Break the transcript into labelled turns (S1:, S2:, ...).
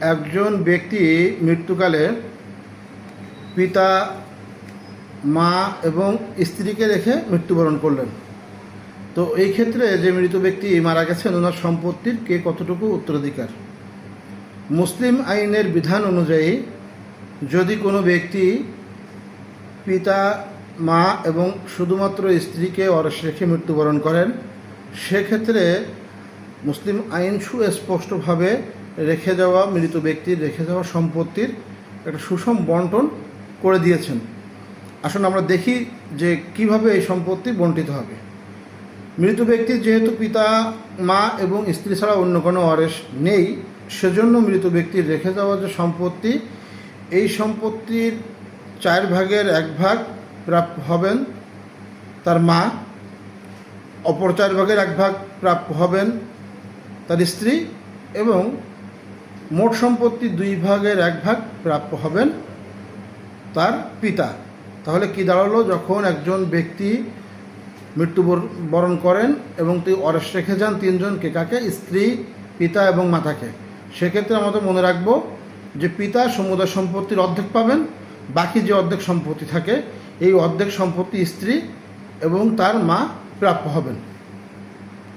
S1: একজন ব্যক্তি মৃত্যুকালে পিতা, মা এবং স্ত্রীকে রেখে মৃত্যুবরণ করলেন। তো এই ক্ষেত্রে যে মৃত ব্যক্তি মারা গেছেন, ওনার সম্পত্তির কে কতটুকু উত্তরাধিকার? মুসলিম আইনের বিধান অনুযায়ী যদি কোনো ব্যক্তি পিতা, মা এবং শুধুমাত্র স্ত্রীকে অরস রেখে মৃত্যুবরণ করেন, সেক্ষেত্রে মুসলিম আইন সুস্পষ্টভাবে রেখে যাওয়া মৃত ব্যক্তির রেখে যাওয়া সম্পত্তির একটা সুষম বন্টন করে দিয়েছেন। আসুন আমরা দেখি যে কীভাবে এই সম্পত্তি বন্টিত হবে। মৃত ব্যক্তির যেহেতু পিতা, মা এবং স্ত্রী ছাড়া অন্য কোনো অরেস নেই, সেজন্য মৃত ব্যক্তির রেখে যাওয়া যে সম্পত্তি, এই সম্পত্তির চার ভাগের এক ভাগ প্রাপ্য হবেন তার মা, অপর চার ভাগের এক ভাগ প্রাপ্য হবেন তার স্ত্রী এবং মোট সম্পত্তি দুই ভাগের এক ভাগ প্রাপ্য হবেন তার পিতা। তাহলে কি দাঁড়াল? যখন একজন ব্যক্তি মৃত্যুবরণ করেন এবং তিনি অরেস রেখে যান তিনজনকে, কাকে? স্ত্রী, পিতা এবং মাতাকে। সেক্ষেত্রে আমাদের মনে রাখব যে পিতা সমুদায় সম্পত্তির অর্ধেক পাবেন, বাকি যে অর্ধেক সম্পত্তি থাকে, এই অর্ধেক সম্পত্তি স্ত্রী এবং তার মা প্রাপ্য হবেন।